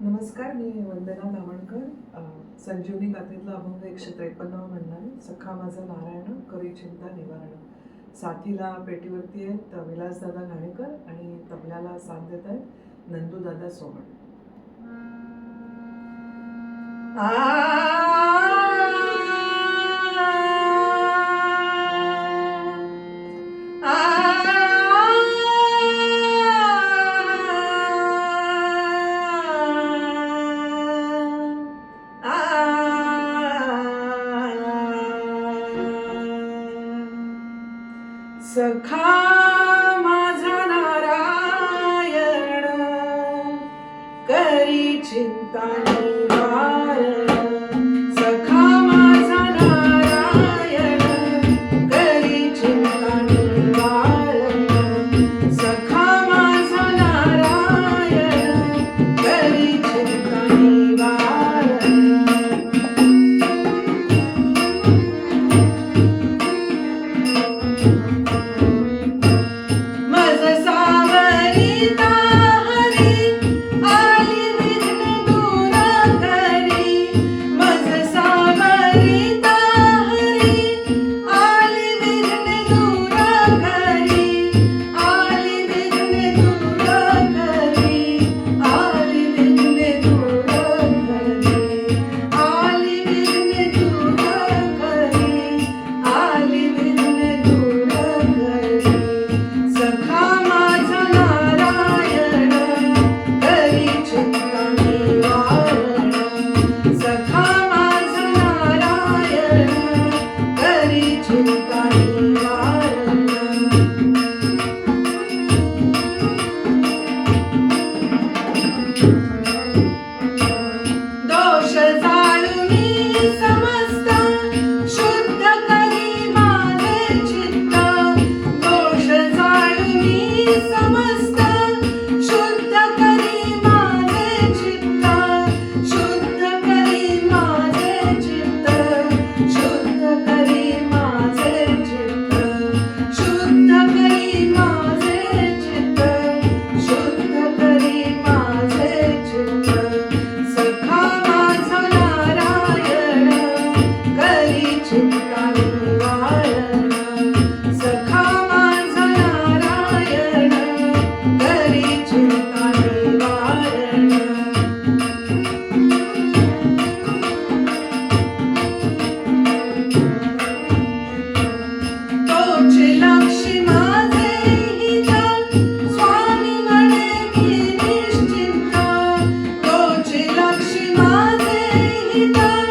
नमस्कार मी वंदना दामणकर. संजीवनी गाथेतला अभंग एकशे त्रेपन्न म्हणणार सखा माझा नारायण करी चिंता निवारण. साथीला पेटीवरती आहेत विलासदादा घाणेकर आणि तबल्याला साथ देत आहेत नंदूदादा सोमण. सखा माझा नारायण करी चिंता निवारण you know.